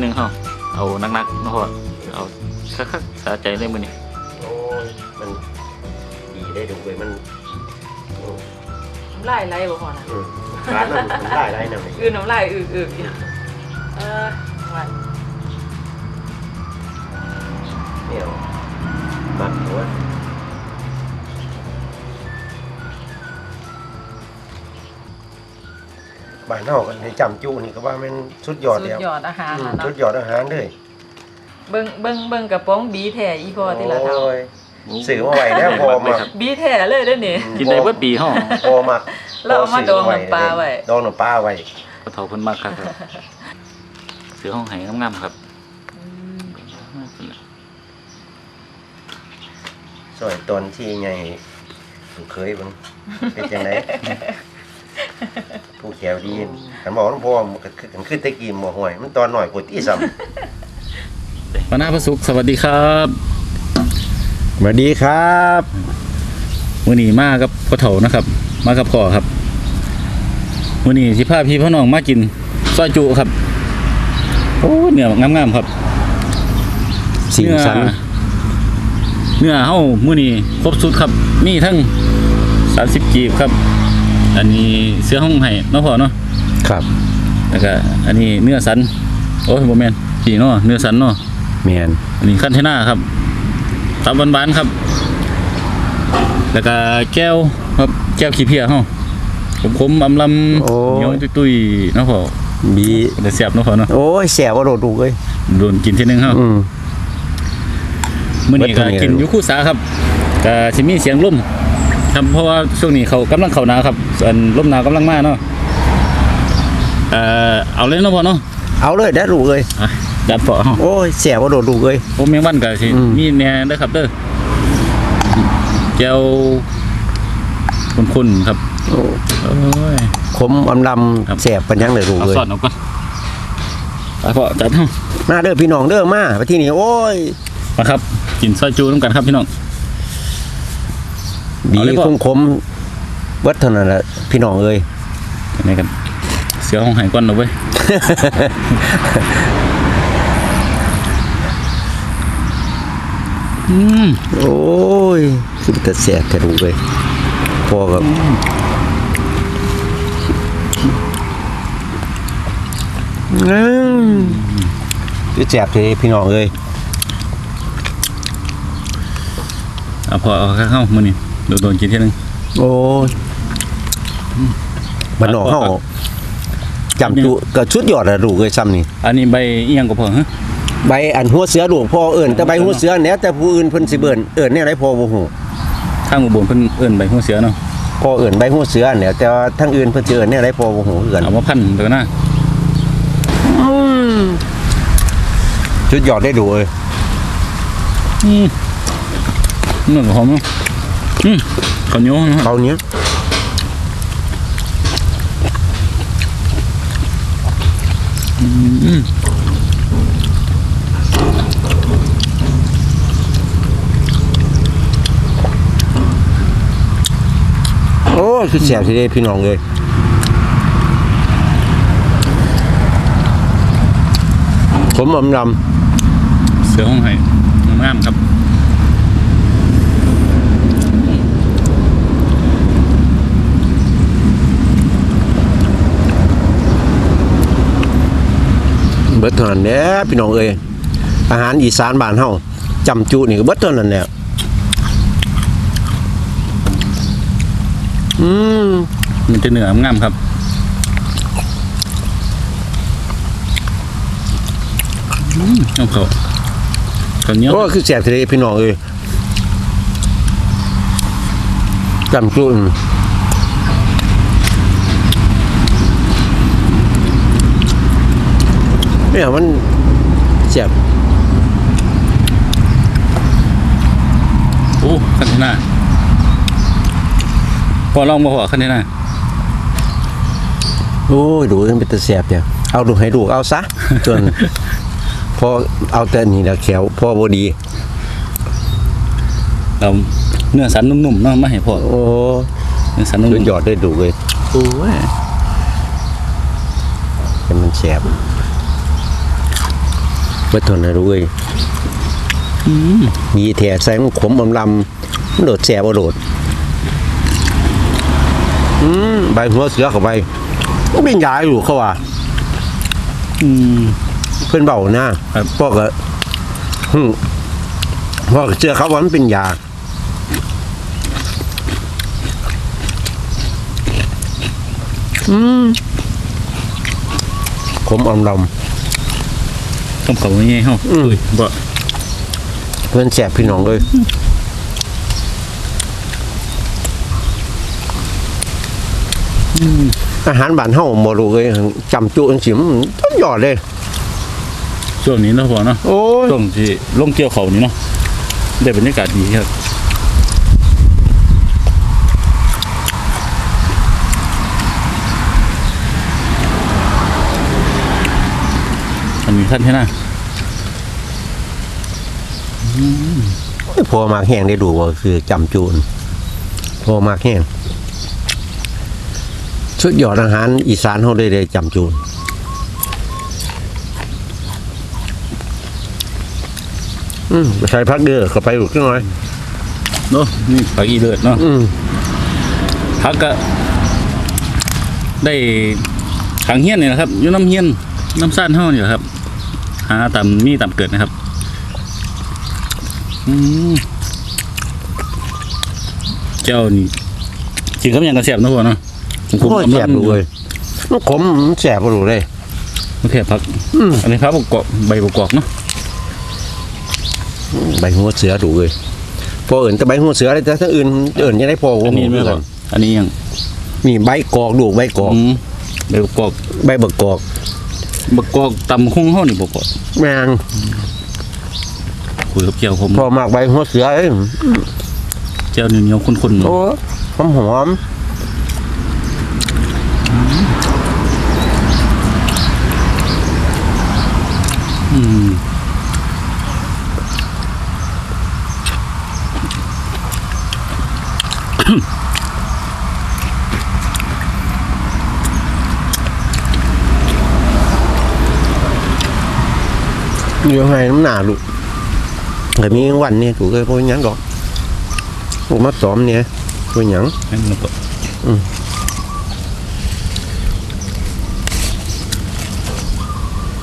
โดนๆเช่นหนึงเฮาเอานักๆเนาะพ่อเอาคักๆสะใจเลยมื้อนี้โอ้ยมันดีได้ดูเลยมันอืมน้ำลายไหลบ่พอนะอืมร้านนั้นมันได้ไรนะอือน้ำลายอืออืออยู่เออ บ้านเฮากันให้จำจูนี่ก็ว่ามันสุดยอดสุดแล้วยอดอาหารอืมนะสุเนาะดยอดอาหารเลยเบิ่งเบิ่งเบิ่งกระป๋องบีแท้อีพอที่ละเท่าโอ้ยสื่อมาไหวแล้วพอมาบีแท้เลยเด้อนี่ กินได้เบิดปีเฮาพอมาแล้วเอามาดองน้ำปลาไว้ ดองน้ำปลาไว้พ่อเฒ่าเพิ่นมักคักครับเสือห้องไห้งามๆครับ สวยตอนที่ไงลูกเคยมันเป็นจังได ผู้แขวดีขันบอกน้องพ่อมันก็คือกันคือตะกี้หมอห่วย มันตอนหน่อยกว่าที่ซ้ปานาพระสุขสวัสดีครับำสวัสดีครับมื้อนี้มากับพ่อเฒ่านะครับ มากับพ่อครับมื้อนี้สิพาพี่พ่อน้องมากินซอยจุครับโอ้เนื้องามๆครับสีสันเนื้อเฮามื้อนี้ครบสุดครับ มีทั้ง30กีบครับ อันนี้เสื้อห้องไห้เนาะพ่อเนาะครับแล้วก็อันนี้เนื้อสัน โอ้ยบ่แม่นพี่เนาะเนื้อสันเนาะแมนอันนี้คันเทน่าครับตับหวานๆครับ แล้วก็แก้วครับแก้วขี้เพียเฮาขมๆอำลำเหนียวตุ้ยๆเนาะพ่อบีแต่แซ่บเนาะพ่อเนาะโอ้ยแสบว่าโดดดูเลยโดนกินทีนึงเฮา อืม มื้อนี้เบิดก็เท่านี้กินอยู่คู่สาครับก็สิมีเสียงลม ครับเพราะว่าช่วงนี้เขากำลังเข้าหนาวครับส่วนลมหนาวกำลังมาเนาะเอ่อเอาเลยเนาะพ่อเนาะเอาเลยได้ดูเลยอะจัดเปาะเฮาโอ้ยแสบว่าโดดดูเลยผมแมงวันก็สิอืม มีแหน่เด้อครับเด้อแก้วคุณๆครับโอ้โอ้ย ขมอำลครับำแสบปัญญังเลยดูเอาเลยสอดเอาก่อนไปพอจัดเฮามาเด้อพี่น้องเด้อมาไปที่นี่โอ้ยมาครับกินซอยจูน้ำกันครับพี่น้อง บีเอาเลยบ่คมคมเบิดเท่านั้นแหละพี่น้องเอ้ยไหนกันเสือห้องหายก่อนเอาเว้ยอืมโอ้ยคือแต่แสบแต่ดูเลยพอกับอืมคือแสบเลยพี่น้องเอ้ยเอาพอเอาเข้ามือนี่ โดนโดนกินทีนึงโอ้ยบ้านนอกเฮาจำจุก็ชุดยอดอะดูเลยซ้ำนี่อันนี้ใบเอียงก็พอฮะใบอันหัวเสือดูพ่อเอิ้นแต่ใบหัวเสือแหน่แต่ผู้อื่นเพิ่นสิเบิ่นเอิ้นแนวใดพ่อบ่ฮู้ข้างอุบลเพิ่นเอิ้นใบหัวเสือเนาะพ่อเอิ้นใบหัวเสือแหน่แต่ว่าทางอื่นเพิ่นสิเอิ้นแนวใดพ่อบ่ฮู้คือกันเอามาพันเดี๋ยวนะชุดยอดได้ดูเอ้ยอืมนั่นก็หอมเนาะอืม ข้าวเหนียวนะเขาเนี้ยโอ้ยคือแสบทีเดียวพี่น้องเลยผมอำลเสือห้องไห้งามครับ เบิดเท่านั้นแหละพี่น้องเอ้ยอาหารอีสานบ้านเฮาจำจุนี่ก็เบิดเท่านั้นแหละอืมมันจะเนื้องามครับ อืมเอาเขาข้าวเหนียวโอ้คือแสบทีเดียวพี่น้องเอ้ยจำจุนี่ เนี่ยมันแสบโอ้คันเทน่าพอลองมาหัวคันเทน่าโอ้ยดูมันเป็นตะแสบเนี่ยเอาดูให้ดูเอาซะจนพอเอาแต่นี่แหละแขวพอบดีเราเนื้อสันนุ่มๆเนาะมาให้พ่อโอ้เนื้อสันนุ่มสุดยอดได้ดูเลยโอ้ยแต่มันแสบ บ่ทนนะรู้เอ้ยอืมมีแถใส่มันขมอำลำมันโดดแสบบ่โดดอืมใบหัวเสือเข้าไปมันเป็นยาอยู่เขาว่าอืมเพิ่นเบานะครับพ่อก็หึพ่อก็เชื่อเขาว่ามันเป็นยาอืมขมอำล ต้องเขาง่ายๆเฮาอืม อุ้ยบ่ำเพื่อนแสบพี่น้องเลยอาหารบ้านเฮาบ่รู้เลยจำจุจังซี่มันต้นยอดเลย ช่วงนี้เนาะพ่อเนาะโอ้ยช่วงที่ลงเกี่ยวเขานี่เนาะได้บรรยากาศดีครับ อันนี้ท่านใช่ไหมพอมากแห้งได้ดูว่าคือจำจูน พอมากแห้งชุดยอดอาหารอีสานเขาได้ได้จำจูนอืมไปใส่พักเดือเข้าไปอีกหน่อยเนาะนี่ผักอีเลือดเนาะอืมผักก็ ได้ขังเฮียนนี่นะครับอยู่น้ำเฮียนน้ำซ่านเฮานี่แหละครับ หาตามมีตามเกิดนะครับอืมเจ้านี่กินกับหยังกระแสบเนาะพ่อเนาะผมโอ้ยแสบดูเลยมันขมมันแสบดูเลยโอเคผักอืมอันนี้ครับประกอบใบประกอบเนาะใบหัวเสือดูเลยพอเอื่นแต่ใบหัวเสืออะไรแต่ถ้าอื่นเอื่นยังได้พออันนี้ไม่พออันนี้ยังมีใบกอกดูใบกอกอืมใบประกอบใบบักกอก ประกอบตำคงเฮานี่ประกอบแมงคุยกับเจียวผมพอมากใบหัวเสือเอ้ยเจียวเหนียวๆข้นๆเนาะโอ้หอมหอมอืม อยู่ให้น้ำหนาลูกแต่มีวันเนี่ยถูกเลยพวกยังดอกพวกมาซ้อมเนี่ยพวกยังให้มันก็อืม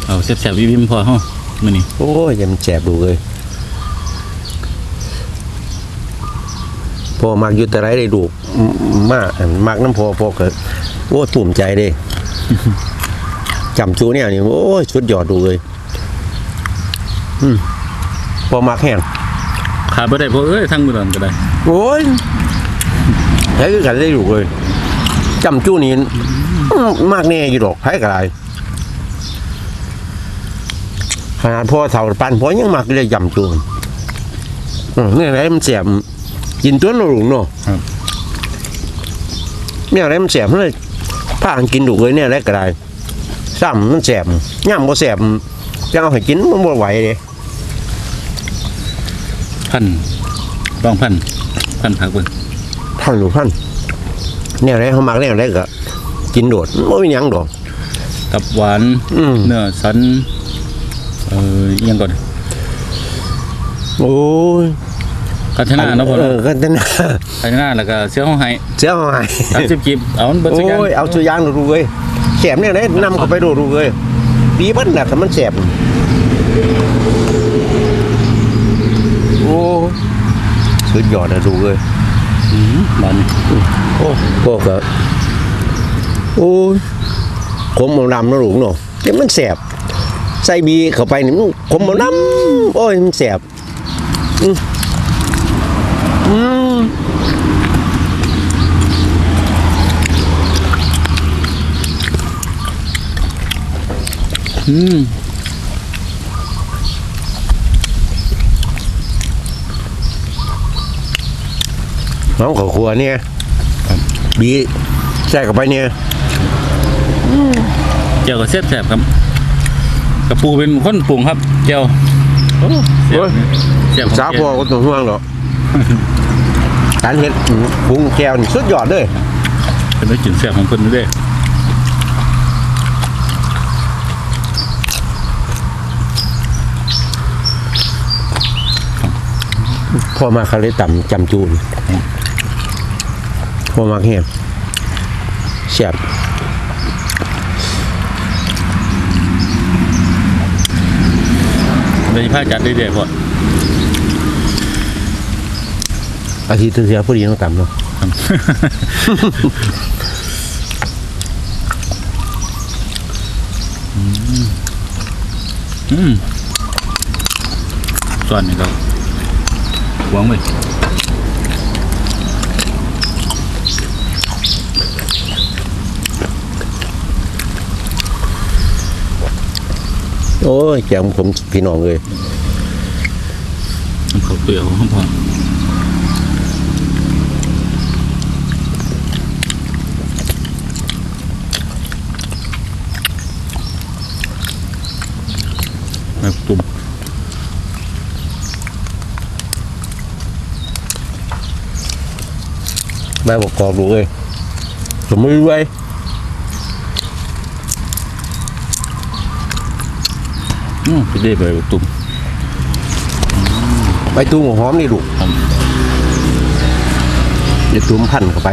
เอาแซ่บๆวิมพอเฮามื้อนี้โอ้ยยังแจบดูเลยพอมากอยู่แต่ไรได้ดูอืมมากอันมากน้ำพอพอเกิดโอ้ยภูมิใจเด้จำจูเนี่ยนี่โอ้ยชุดยอดดูเลย อืมพอมากแห้งขาดบ่ได้เพราะเอ้ยทั้งมื้อนั้นก็ได้โอ้ยใช้คือกันได้อยู่เลยจำจู้นี่อืมมากแน่อยู่ดอกไผกระไรขนาดพ่อเท่าปันพ่อยังมากเลยจำจูนอืมเนี่ยอะไรมันเสียบกินตัวหนุ่งเนาะครับเนี่ยอะไรมันเสียบเลยผ้าอันกินดุเลยเนี่ยอะไรกระไรซ้ำมันเสียบย่ำบ่เสียบจะเอาให้กินมันบ่ไหวเลย พันลองพันพันผักเบิ่งท่านหรือท่านเนี่ยอะไรเขามักเนี่ยอะไรก็กินโดดไม่มีหยังดอกกับหวานอืม เนื้อสันเอ่ออิหยังก่อนโอ้ยกาญจนาเนาะพ่อเอเนาะอกันนะกาญจนาแล้วก็เสื้อห้องไห้เสียหาย30กิบเอามันเบิดซะกันโอ้ยเอาตัวยางดูเลยแสบเนี่ยนะนำเข้าไปดูดูเลยดีเบิ้ลน่ะแต่มันแสบ โอ้สุดยอดนะดูเลยอืมบานโอ้พวกก็โอ้ยขมเอาดำนะหลวงเนาะแต่มันแสบใส่บีเข้าไปนี่ขมเอาดำโอ้ยมันแสบอืมอืมอืม น้องข้าวครัวเนี่ยบีแทรกับไปเนี่ยเจียวกับแซ่บๆครับกระปูเป็นคนปรุงครับเจียวโอ้แเสี่บงสาวเพอวก็ตัวห่วงหรอกการเห็ดปรุงแก้วนี่สุดยอดเลยเป็นได้จิ้นแซ่บของคนด้วยพ่อมาคาเลต่ำจำจูน พ่อมาแห้งแซ่บเลยพาจัดเรื่อยๆพออาทิตย์เสียผู้ดีต้องต่ำเนาะอืมส่วนนี้ก็หวงไป โอ้ยแจมผมพี่น้องเลยเขาเปลือกของพ่อแบบตุ่มแม่บอกกรอบดูเลยสมมติไว้ อืมไปได้ไปแบบตุ่มใบตูมหอมนี่ลูกหอมใบตูมพันเข้าไป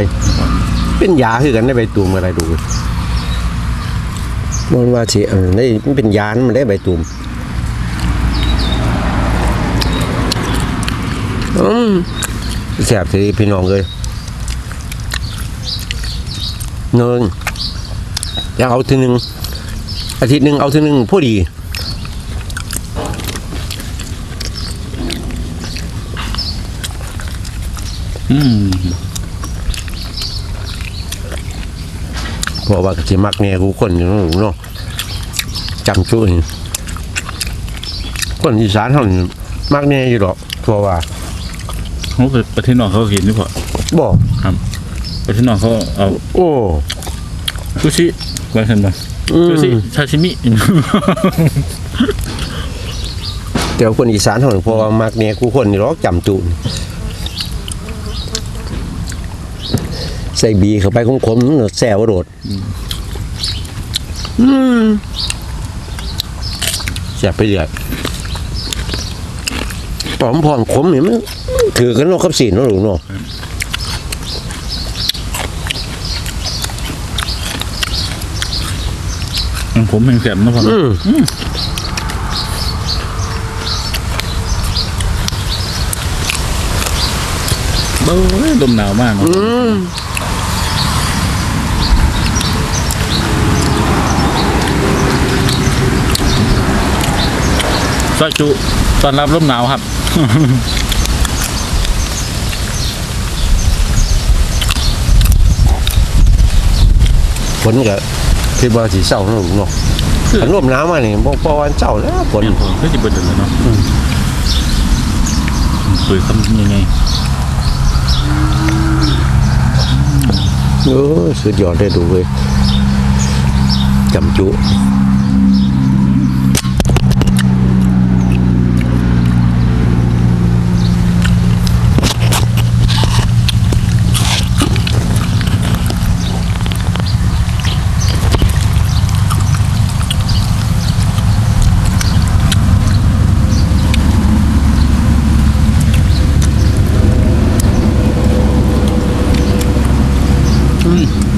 เป็นยาคือกันได้ใบตูมอะไรดูเลยมันว่าสิอันได้มันเป็นยานะมันได้ใบตูมอืมแสบสิพี่น้องเลยเงินอยากเอาทีหนึ่งอาทิตย์หนึ่งเอาทีหนึ่งพอดี อืม เพราะว่าก็สิมักเนี่ยกูคนอยู่เนาะเนาะจำช่วยคนอีสานเขานี่มักเนี่ยอยู่ดอกเพราะว่าเขาไปประเทศนอกเขาเห็นด้วยพอบ่ประเทศนอกเขาเอา โอ้ซูชิไว้เห็นไหมอืมซูชิซาชิมิแต่ว่าคนอีสานเขานี่เพราะว่ามักเนี่ยกูคนนี่ดอกจำจูน ใส่บีเข้าไปขมๆเนอะแซ่บโดดอืมแซ่บไปเรื่อยปอมพรขมนี่มันคือกันเนาะกับสีนเนาะลูกเนาะผมเป็นแสบนะพ่ออืมเบ้ยลมหนาวมากเนอะอืม ซอยจุตอนรับลมหนาวครับ ฝนก็คิดว่าสิเศร้าเนาะลูกเนาะขันร่วมน้ำมานี่บ่บ่วันเศร้าแล้วฝนเนี่ยผมก็จะเบิดเลยเนาะคุยคำยังไงเออสุดยอดได้ดูเว้ยจำจุ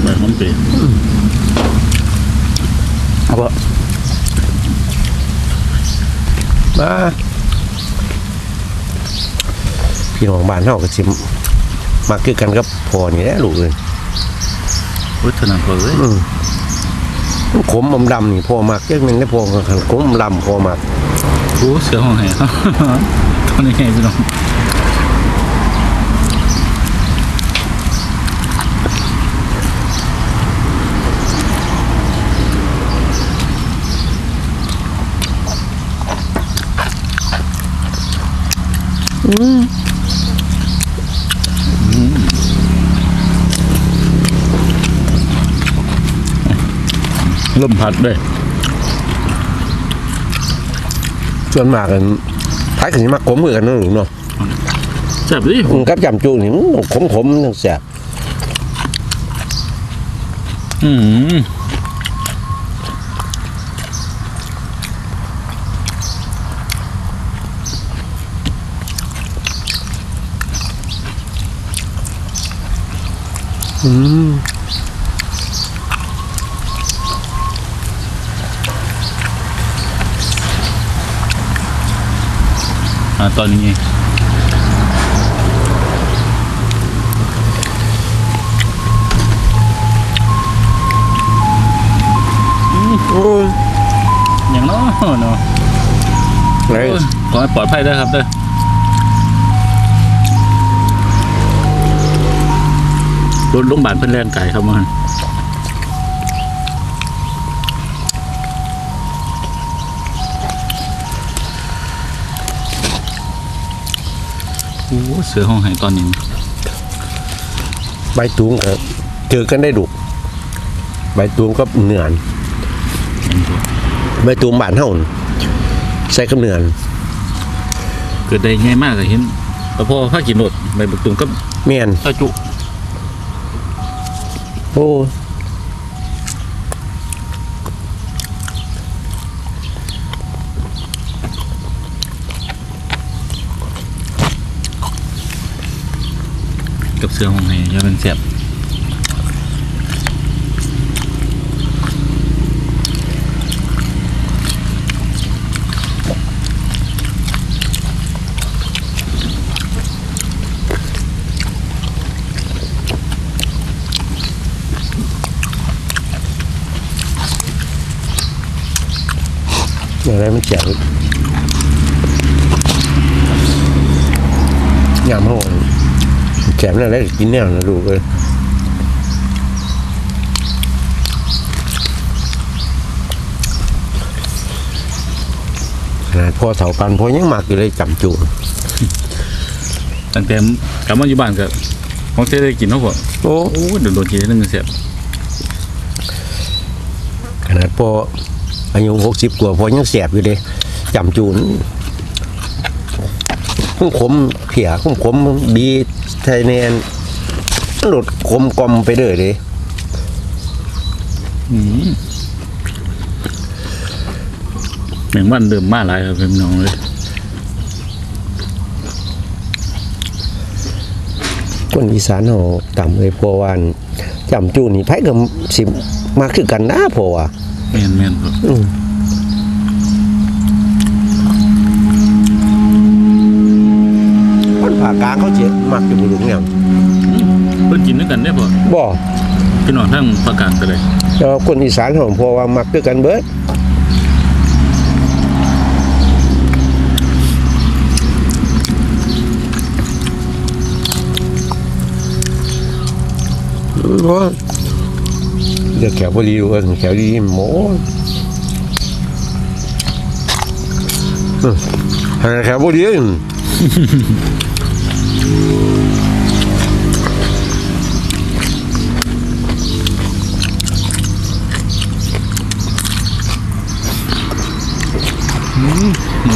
แบบมันเปลี่ยน เอาบ่มา พี่น้องบ้านเฮาก็สิมาคือกันกับพ่อนี่แหละลูกเอ้ยวัฒนธรรมเลยอืมมันขมอมดำนี่พ่อมักจักหนึงได้พ่อก็คันขมอมดำพ่อมักโอ้เสือห้องแห่ตอนนี้ไงพี่น้อง ลมพัดด้วยชวนมากกันท้ายกันมากขมเหมือนกันนะหนูเนาะแซ่บดิอืมกับจำจูนี่ขมขมๆจังแซ่บอืมอืม อ่าตอนนี้โอ้ยอย่างเนาะเนาะไหนโอ้ยขอให้ปลอดภัยเด้อครับเด้อรถโรงพยาบาลเพิ่นแล่นไก่ครับมัน โอ้เสือห้องไห้ตอนนี้ใบตูงครับเจอกันได้ดุใบตูงก็เหนือนใบตูงบ้านเฮาน่ะใส่กับเหนือนเกิดได้ง่ายมากเลยเห็นแต่พอข้ากินรถใบบุกตุงก็แม่นข้าจุโอ้ กับเสือห้องไห้จะเป็นเสียบอะไรมันแจ๋วยามเฮา แจ๋มนั่นแหละกินแนวนะลูกเอ้ยขนาดพ่อเสาปันพ่อยังมากอยู่เลยจำจูนตั้งแต่กลับมาอยู่บ้านก็ของเสียได้กินเนาะพ่อโอ้โอ้โดนโดนกินนึงเสียบขนาดพ่ออายุหกสิบกว่าพ่อยังแสบอยู่เลยจำจูน คุ้มขมเพียคุ้มขมดีไทยแนนหลุดขมกลมไปเด้อเลยอืมแมงวันเดิมมาหลายครับพี่น้องเลยคนอีสานเราต่ำเลยเพราะวาอันจำจูนนี่ไผกับสิมาคือกันนะเพราะว่าแม่นแม่นพ่ออื มักอยู่บุรุษเนี่ยเพิ่นกินด้วยกันได้อพ่อบ่พี่น้องทั้งประกาศกันเลยแต่ว่าคนอีสานเขาเพราะว่ามักด้วยกันเบิดว่าเดี๋ยวแขวบดีดูกันแขวดีหมออืมหาแขวบดีอืม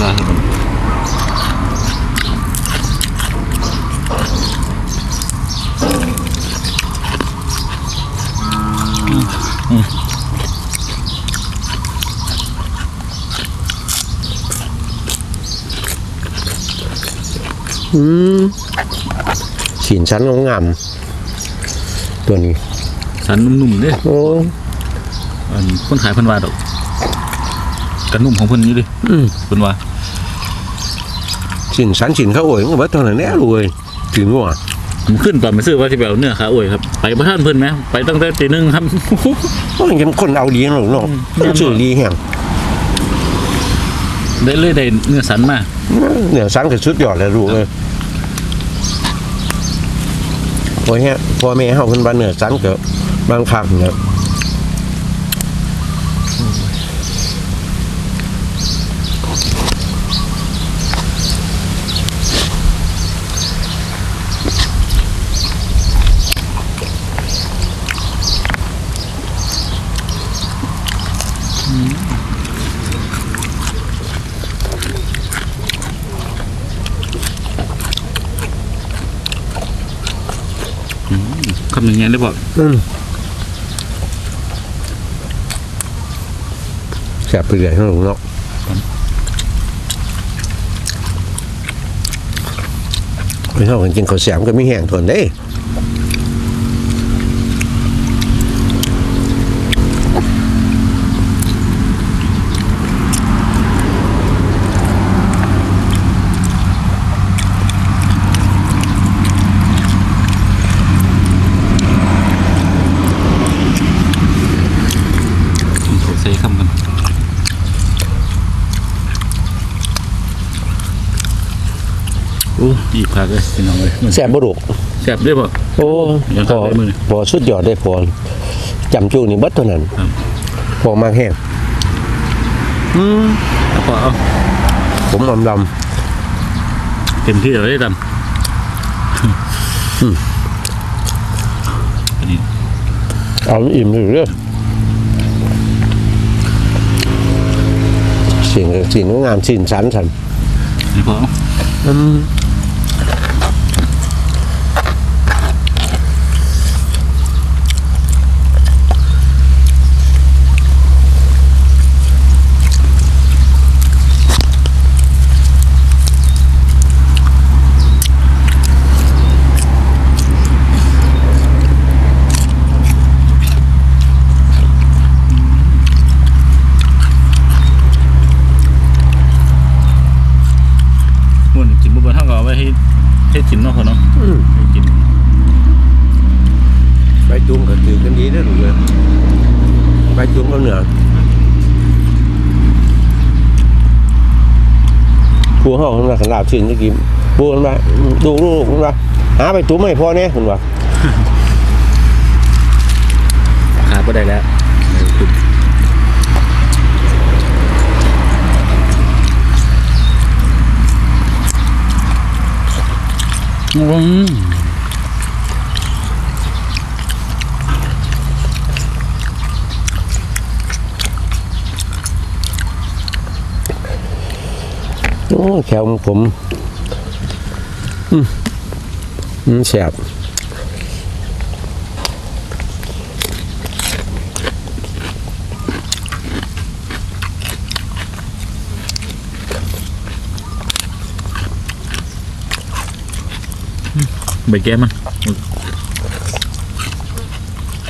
ลา อืมสีนชั้นงามตัวนี้สันนุ่มๆเด้อโอ้อันคนขายเพิ่นว่าดอกกันนุ่มของเพิ่นนี่เดิอืมเพิ่นว่าสินสันสินเขาโอ้ยมันเบิดเท่านั้นแน่เลยถึงว่าผมขึ้นตอนไปซื้อว่าที่แบบเนื้อขาอวยครับ ไปบ้านเพิ่นไหมไปตั้งแต่ตีหนึ่งครับเพราะมันยังคนเอาดีหรอกเนาะอืม มันชื่อดีแห่ง ได้เลยได้เนื้อสันมาเนี่ยสันก็สุดยอดเลยลูกเลยพอแฮะพอแม่เขาเพิ่นว่าเนื้อสันก็บางครั้งเนี่ย คำอย่างเงี้ยได้บอกอืมแซ่บไปเลยเนาะลูกเนาะไปเฮากันกินข้าวแสมก็มีแห้งทนเด้ โอ้อีกพักเลยพี่น้องเลยแซ่บบ่ลูกแซ่บด้วยบ่โอ้ยังพทำอได้มื้อพอสุดยอดได้พอจำจูนี่เบิดเท่านั้นครับพอมากแห้งเอาพอเอาผมอำลเต็มที่เลยดำอันนี้ำเอาอิ่มเลยเด้อเสียงสิ่งงามสิ่งสันสันนี่พอเอามุ่นกินบุบเท่ากับเอาไว้ให้ให้กินเนาะพอเนาะให้กิน ใบจุ้งก็ถือกันดีได้อลูกเลยใบจุ้งก็เหนือผู้ หล่าชิ้นจะกินผู้มันว่าดูลูกมันว่าหาใบจุ้งไม่พอเนี่ยมันว่าหาก็ได้แล้วอืม โอ้แขวผมอืมอืมแสบใบแก้มัน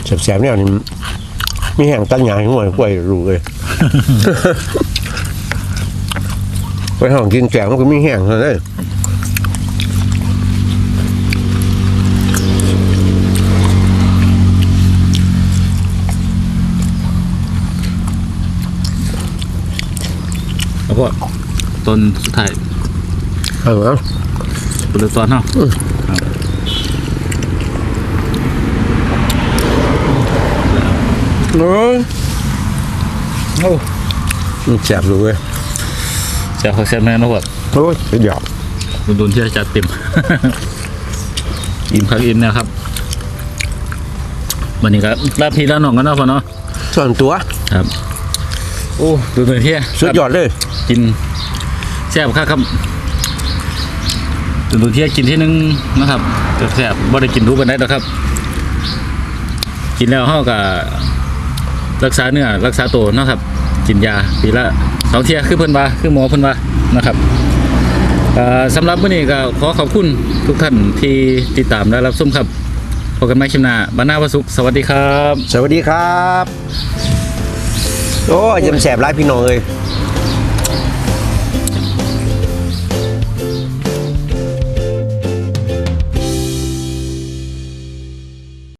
แสบๆเนี่ยนี่มีแห้งตั้งใหญ่หัวกล้วยรู้เลย ไปห้องกินแกงมันก็มีแห้งเท่านั้นเลยแล้วก็ต้นสุดท้ายเอาเอาปุตตอนเนาะโอ้ยโอ้มันแสบรู้เลย เจ้าเขาเซ็ตแม่นะพอโอ้ยไปหยอกโดนที่จะจัดเต็ม อิ่มครับอิ่มนะครับวันนี้ก็ลาพี่ลาน้องกันเนาะพอเนาะส่วนตัวครับ โอ้ดูตัวเที่ยสุดยอดเลย กินแซ่บครับครับดูเที่ยกินที่นึงนะครับจะแซ่บบ่ได้กินรู้กันได้หรอกครับ กินแล้วเฮาก็รักษาเนื้อรักษาตัวเนาะครับ กินยาปีละ สองเทียคือเพิ่นว่าคือหมอเพิ่นว่านะครับสำหรับวันนี้ก็ขอขอบคุณทุกท่านที่ติดตามและรับชมครับพบกันใหม่คลิปหน้าบรรณาวันศุกร์สวัสดีครับ สวัสดีครับ โอ้ยยังแสบร้ายพี่น้องเลย